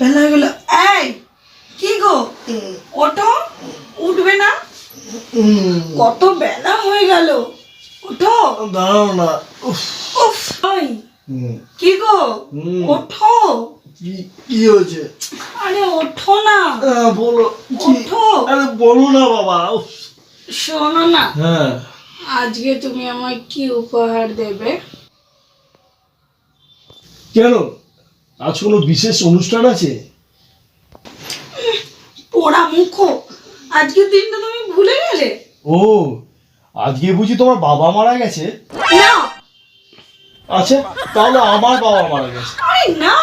বেলা হয়ে গেল। এই কি গো? ওঠো উঠবে না? কত বেলা হয়ে গেল। ওঠো। দাঁড়াও না। উফ, কি গো? ওঠো। কি হয়েছে? আরে ওঠো না। বলো ওঠো। আরে বলো না বাবা শোনো না। হ্যাঁ। আজকে তুমি আমায় কি উপহার দেবে? কেন? আজ কোনো বিশেষ অনুষ্ঠান আছে? পোড়া মুখো আজকের দিনটা তুমি ভুলে গেলে। ও আজকে বুঝি তোমার বাবা মারা গেছে? না। আচ্ছা তাহলে আমার বাবা মারা গেছে। আরে না।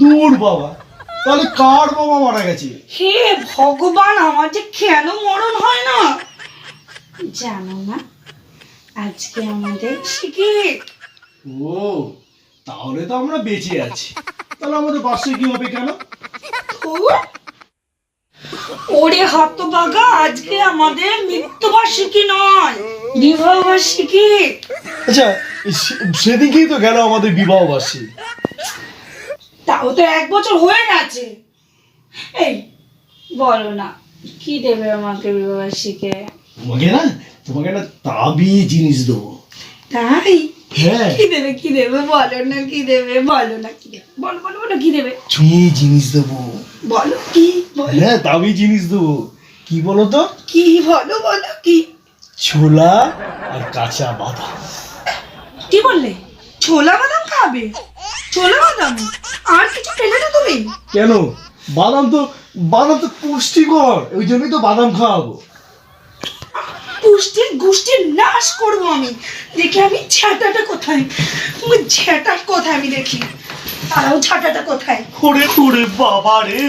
দূর বাবা তাহলে কার বাবা মারা গেছে? হে ভগবান আমার যে কেন মরণ হয় না? জানো না আজকে আমাদের শিখির। ও তাহলে তো আমরা বেঁচে আছি। তাহলে আমাদের বাসে কি হবে কেন? ওরে হতবাগা আজকে আমাদের মৃত্যুবার্ষিকী নয়। বিবাহবার্ষিকী। আচ্ছা সেদিকেই তো গেল আমাদের বিবাহ বার্ষিক তাও তো এক বছর হয়ে গেছে। এই বলো না কি দেবে আমাকে বিবাহবার্ষিকে? তোমাকে না তোমাকে একটা তাবি জিনিস দেবো। তাই? হ্যাঁ। কি দেবে কি দেবে? বলো না কি দেবে? বলো না কি দেবে? বলো বলো বলো কি দেবে? জিনিস দেবো। বলো কি? বলো। হ্যাঁ দামি জিনিস দেবো। কি বলো তো? কি বলো বলো কি? ছোলা আর কাঁচা বাদাম। কি বললে? ছোলা বাদাম খাবে? ছোলা বাদাম? আর কিছু পেলে না তুমি? কেন? বাদাম তো বাদাম তো পুষ্টিকর। ওই জন্যই তো বাদাম খাওয়াবো। পুষ্টির গুষ্টির নাশ করব আমি। দেখি আমি ঝ্যাঁটাটা কোথায়? ঝ্যাঁটার কোথায় আমি দেখি? তারাও ঝাঁটাটা কোথায়? ওরে ওরে বাবা রে।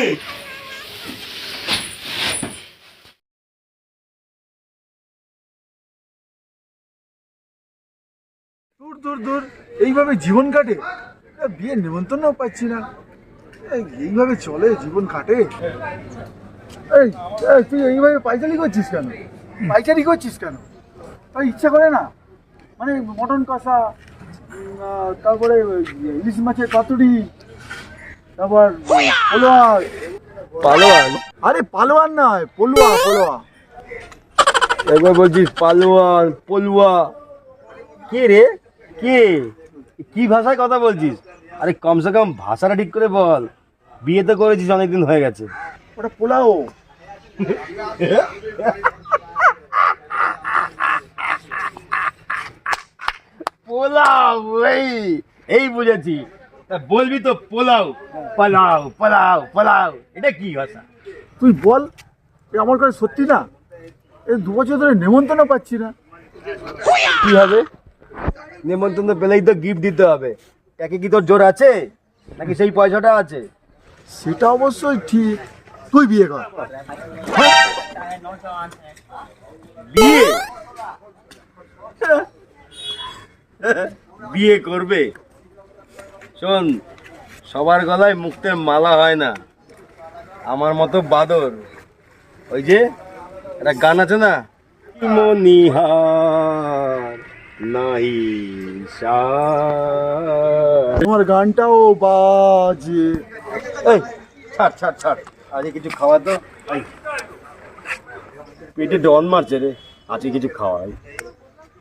দূর দূর দূর এইভাবে জীবন কাটে? বিয়ের নেমন্তন্ন পাচ্ছি না। এইভাবে চলে জীবন কাটে? এই এই, তুই এইভাবে পাইচারি করছিস কেন? পাইচারি করছিস কেন? তাই ইচ্ছা করে না? মানে মটন কষা তারপরে ইলিশ মাছের পাতুড়ি তারপর পলোয়া পালোয়ান? আরে পালোয়ান নয় পলুয়া পলুয়া। একবার বলছিস পালোয়ান পলুয়া। কে রে? কে? কি ভাষায় কথা বলছিস? আরে কমসে কম ভাষাটা ঠিক করে বল। বিয়ে তো করেছিস অনেকদিন হয়ে গেছে। ওটা পোলাও। পোলাও এই এই বুঝেছি। তা বলবি তো পোলাও। পোলাও পোলাও পোলাও। এটা কি ভাষা? তুই বল আমার কাছে সত্যি না? এই দু বছর ধরে নেমন্তন্ন পাচ্ছি না। কি হবে? নেমন্তন্ন পেলেই তো গিফট দিতে হবে। একে কি তোর জোর আছে? নাকি সেই পয়সাটা আছে? সেটা অবশ্যই ঠিক। তুই বিয়ে কর। বিয়ে? বিয়ে করবে। শোন সবার গলায় মুক্তে মালা হয় না। আমার মতো বাদর। ওই যে একটা গান আছে না? মনিহার নাহি। তোমার গানটাও বাজে। এই ছাড় ছাড় ছাড়। আজকে কিছু খাওয়া তো পেটে ডন মারছে রে। আজকে কিছু খাওয়াই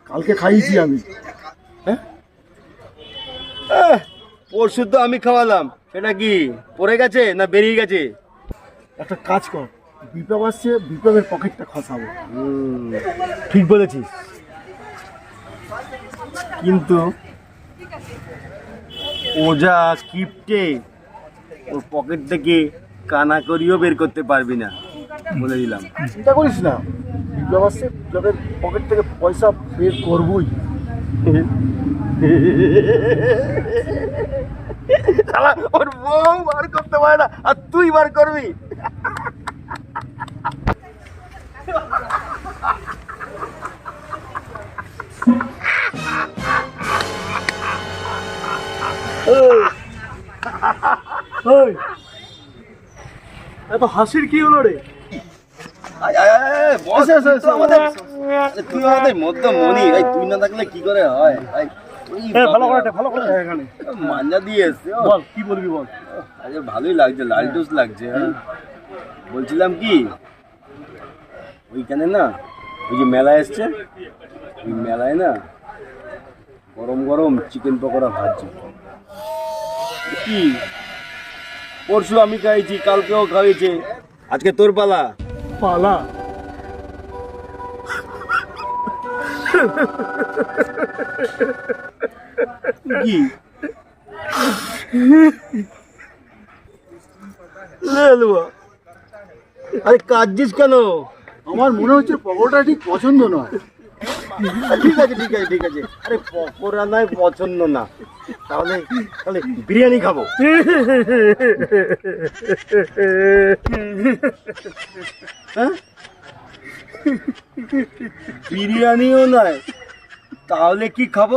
কালকে খাইয়েছি আমি। পরশু তো আমি খাওয়ালাম। সেটা কি পড়ে গেছে না বেরিয়ে গেছে? একটা কাজ কর বিপ্লব আসছে বিপ্লবের পকেটটা খসাবো। ঠিক বলেছিস। কিন্তু ও যা স্ক্রিপ্টে ওর পকেট থেকে কানা করিও বের করতে পারবি না বলে দিলাম। চিন্তা করিস না। বিপ্লব আসছে বিপ্লবের পকেট থেকে পয়সা বের করবই। শালা ওর বউ বার করতে পারে না আর তুই বার করবি। এত হাসির কি হলো রে? আয়, বস। আমাদের তুই আমাদের মধ্য মনি ভাই তুই না থাকলে কি করে হয়? ভাই ভালো করে ভালো করে এখানে। মাঞ্জা দিয়ে এসছে বল কি বলবি বল? আরে ভালোই লাগছে লালটুস লাগছে হ্যাঁ। বলছিলাম কি ওইখানে না ওই যে মেলা এসছে ওই মেলায় না গরম গরম চিকেন পকোড়া ভাজছে। কি? পরশু আমি খাইছি কালকেও খাইছে। আজকে তোর পালা? পালা? কি। আরে কাঁদছিস কেন? আমার মনে হচ্ছে পকোড়া ঠিক পছন্দ নয়। ঠিক আছে ঠিক আছে ঠিক আছে। আরে পকোড়া নয় পছন্দ না। তাহলে তাহলে বিরিয়ানি খাব। হ্যাঁ? বিরিয়ানিও নয় তাহলে কি খাব?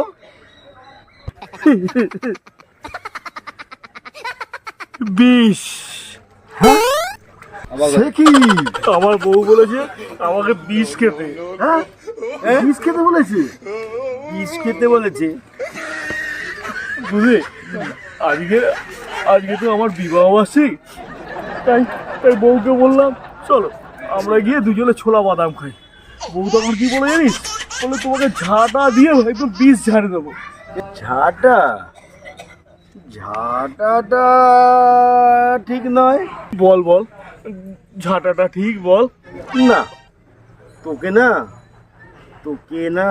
বিষ। আবার সে কি? আমার বউ বলেছে আমাকে বিষ খেতে। হ্যাঁ? বিষ খেতে বলেছি? বিষ খেতে বলেছে। বুঝলি? আজকে আজকে তো আমার বিবাহ বার্ষিক। তাই তাই বউকে বললাম চলো। আমরা গিয়ে দুজনে ছোলা বাদাম খাই। বউ তখন কি বলে জানিস? বলে তোমাকে ঝাঁটা দিয়ে একদম বিষ ঝাড়ে দেবো। ঝাঁটা? ঝাঁটাটা ঠিক নয়। বল বল। ঝাঁটাটা ঠিক বল। না তোকে না তোকে না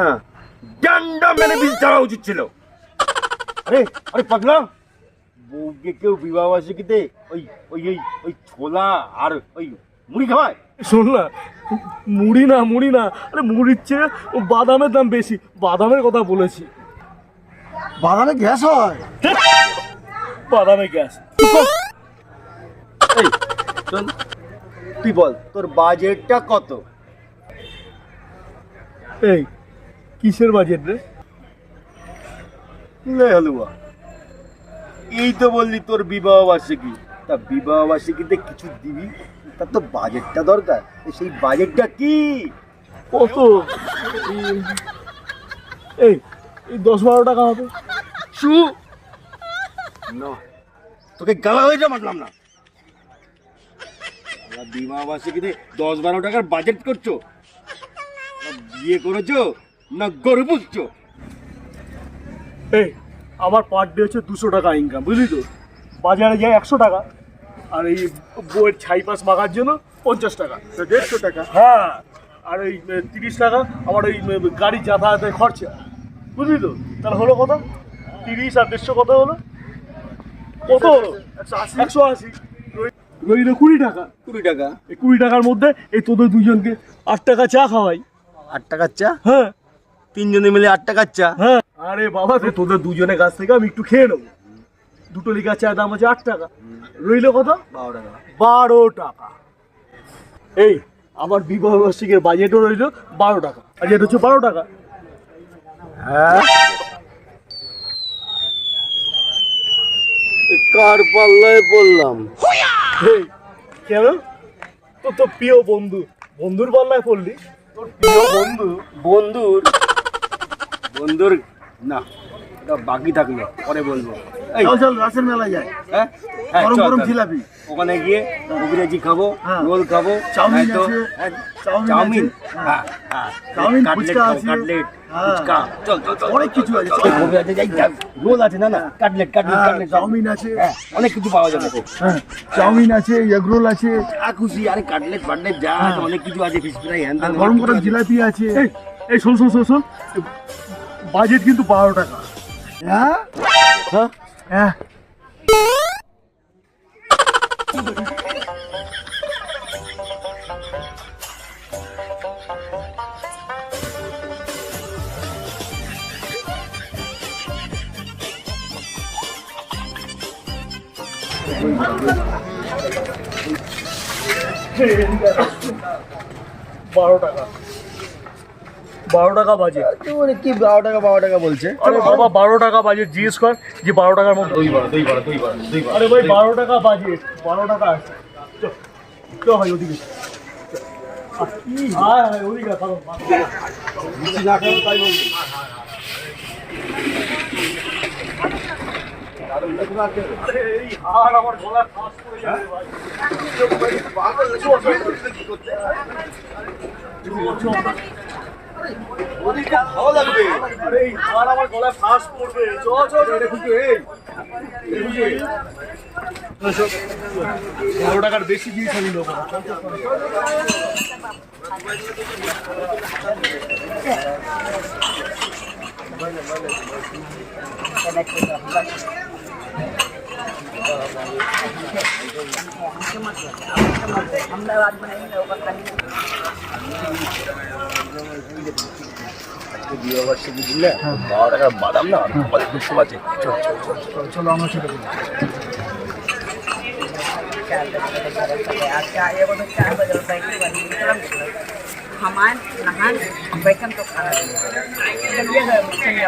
ডান্ডা মেরে বিষ ছাড়া উচিত ছিল। আরে আরে পাগলা! বউকে কেউ বিবাহ বার্ষিকীতে ওই ওই ওই ওই ছোলা আর ওই মুড়ি খাওয়ায়? শোন না মুড়ি না মুড়ি না। আরে মুড়ির চেয়ে ও বাদামের দাম বেশি। বাদামের কথা বলেছি। বাদামে গ্যাস হয়? বাদামে গ্যাস। এই শোন তুই বল তোর বাজেটটা কত? এই কিসের বাজেট রে? লে হালুয়া। এই তো বললি তোর বিবাহ বার্ষিকী। তা বিবাহ বার্ষিকীতে কিছু দিবি? তার তো বাজেটটা দরকার। তো সেই বাজেটটা কি? কত এই- এই দশ বারো টাকা হবে। শু। না তোকে গালা হয়ে যা মানলাম না। আমরা বিবাহ বার্ষিকীতে দশ বারো টাকার বাজেট করছ? বিয়ে করেছ? না গরু পুষছো? এই আমার পার ডে হচ্ছে দুশো টাকা ইনকাম বুঝলি তো? বাজারে যায় একশো টাকা। আর এই বইয়ের ছাই পাস মাখার জন্য পঞ্চাশ টাকা। তো দেড়শো টাকা। হ্যাঁ। আর ওই তিরিশ টাকা আমার ওই গাড়ি যাতায়াতের খরচা। বুঝলি তো? তাহলে হলো কত? তিরিশ আর দেড়শো কত হলো? কত হলো? একশো আশি। রই- রইল কুড়ি টাকা। কুড়ি টাকা। এই কুড়ি টাকার মধ্যে এই তোদের দুজনকে আট টাকা চা খাওয়াই। আট টাকার চা? হ্যাঁ। তিনজনে মিলে আট টাকার চা? হ্যাঁ। আরে বাবা তো তোদের দুজনের কাছ থেকে আমি একটু খেয়ে নেব। দুটো লিকার চায়ের দাম হচ্ছে আট টাকা। রইল কত? বারো টাকা। বারো টাকা। এই আমার বিবাহ বার্ষিকের বাজেটও রইল বারো টাকা। আর যেটা হচ্ছে বারো টাকা। হ্যাঁ। কার পাল্লায় পড়লাম? এই কেন তোর তো প্রিয় বন্ধু। বন্ধুর পাল্লায় পড়লি? তোর প্রিয় বন্ধু? বন্ধুর? বন্ধুর? না এটা বাকি থাকল পরে বলব। চল চল রাসের মেলায় যায় হ্যাঁ? হ্যাঁ, গরম গরম জিলাপি। ওখানে গিয়ে কবিরাজি খাব হ্যাঁ। রোল খাব চাউমিন আছে, চাউমিন চাউমিন। হ্যাঁ। চাউমিন, কাটলেট ফুচকা আছে। কাটলেট। ফুচকা। চল চল চল অনেক কিছু আছে, চল। যাই, যাই। রোল আছে না না? কাটলেট কাটলেট কাটলেট চাউমিন আছে। অনেক কিছু পাওয়া যাবে। হ্যাঁ। চাউমিন আছে এগরোল আছে। যা আরে কাটলেট ফাটলেট যা আছে, অনেক কিছু আছে ফিশ ফ্রাই হ্যান গরম গরম জিলাপি আছে। এই এই শোন শোন শোন শোন। বাজেট কিন্তু বারো টাকা। হ্যাঁ? হ্যাঁ? হ্যাঁ বারো টাকা বারো টাকা বাজেট মানে কি বারো টাকা বারো টাকা বলছে আরে বাবা বারো টাকা বাজেট জিজ্ঞেস কর যে বারো টাকার মধ্যে আরে ভাই বারো টাকা বাজেট বারো টাকা আছে চল চল ভাই ওদিকে চল। আয় আয় ওদিকে থাকো না খাও তাই বলছি এই যাবে ভাই ভালো লাগবে। আরে এই আমার গলায় ফাঁস পড়বে। চ চ চ কিন্তু এই। বারো টাকার বেশি নেব না। বিয়ে বার্ষিকী দিলে বারো টাকার বাদাম না অনেক দুশো আছে চল চল চল চলো আমরা সেটা করি हमान नहान बैठन तो खाना चलिए चलिए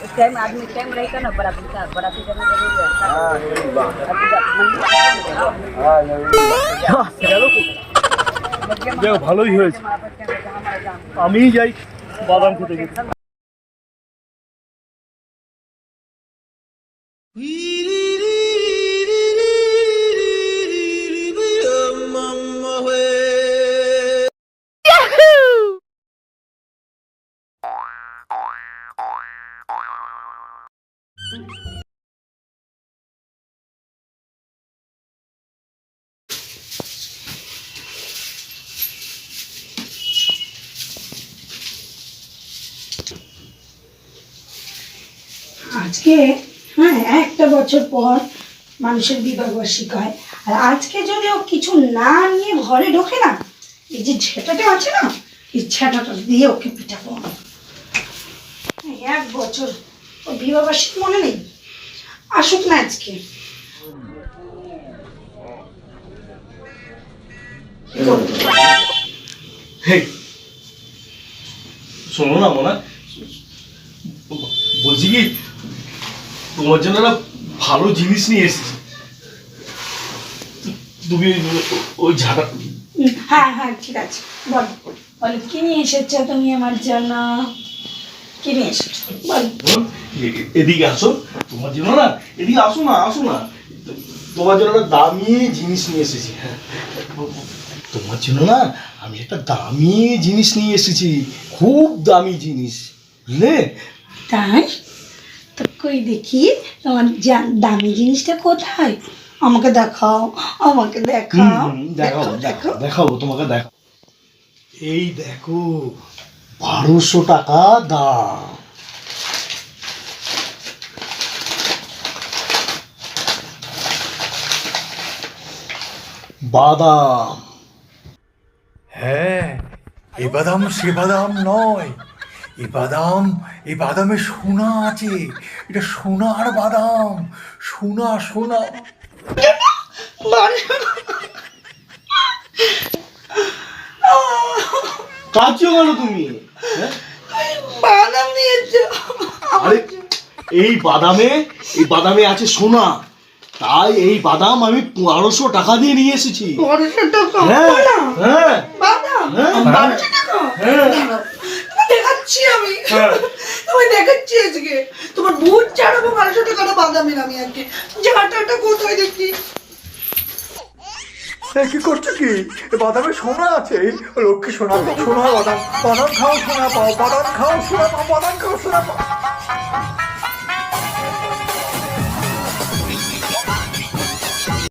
बाबा দিন আমাকে ये सब कर दिया था उस टाइम आदमी टाइम रहेगा ना बराती का बराती करना जरूरी है अभी जब मंदिर যাক ভালোই হয়েছে আমিই যাই বাদাম খেতে আজকে হ্যাঁ একটা বছর পর মানুষের বিবাহ বার্ষিক হয়। আর আজকে যদি ও কিছু না নিয়ে ঘরে ঢোকে না, এই যে ঝেঁটাটা আছে না, এই ঝেঁটাটা দিয়ে ওকে পিঠাবো আমি। এক বছর। ও বিবাহ বার্ষিক মনে নেই? আসুক না আজকে। শোনো না, মোনা। বলছি কি তোমার জন্য একটা ভালো জিনিস নিয়ে এসেছি। তুমি ওই ঝাড়া হ্যাঁ হ্যাঁ ঠিক আছে। বল। বল কি নিয়ে এসেছ তুমি আমার জন্য? কি নিয়ে এসেছ? বল। এদিকে আসো। তোমার জন্য না এদিকে আসো না আসো না। তোমার জন্য একটা দামি জিনিস নিয়ে এসেছি। হ্যাঁ। তোমার জন্য না আমি একটা দামি জিনিস নিয়ে এসেছি। খুব দামি জিনিস। বুঝলে? তাই? কই দেখি? তোমার দামি জিনিসটা কোথায়? আমাকে দেখাও আমাকে দেখাও। দেখাও দেখাও। দেখাবো তোমাকে দেখো এই দেখো বারোশো টাকা দাম। বাদাম। হ্যাঁ এ বাদাম সে বাদাম নয়। এ বাদাম এই বাদামে সোনা আছে। এটা সোনার বাদাম। সোনা সোনা। কাঁদছো কেন তুমি? হ্যাঁ? বাদাম নিয়েছো আরে এই বাদামে এই বাদামে আছে সোনা। তাই এই বাদাম আমি বারোশো টাকা দিয়ে নিয়ে এসেছি। বারোশো টাকা? হ্যাঁ হ্যাঁ। বাদাম? হ্যাঁ। হ্যাঁ। দাঁড়াও, তোমায় দেখাচ্ছি আমি হ্যাঁ। তোমায় দেখাচ্ছি আজকে তোমার ভূত ছাড়াবো বারোশো বাদামের আমি আজকে ঝাঁটাটা কোথায় দেখি? কি করছ কি? বাদামে সোনা আছে। লক্ষ্মী সোনা সোনা, বাদাম বাদাম খাও, সোনা, পাও, বাদাম খাও, সোনা, পাও, বাদাম খাও, সোনা, পাও।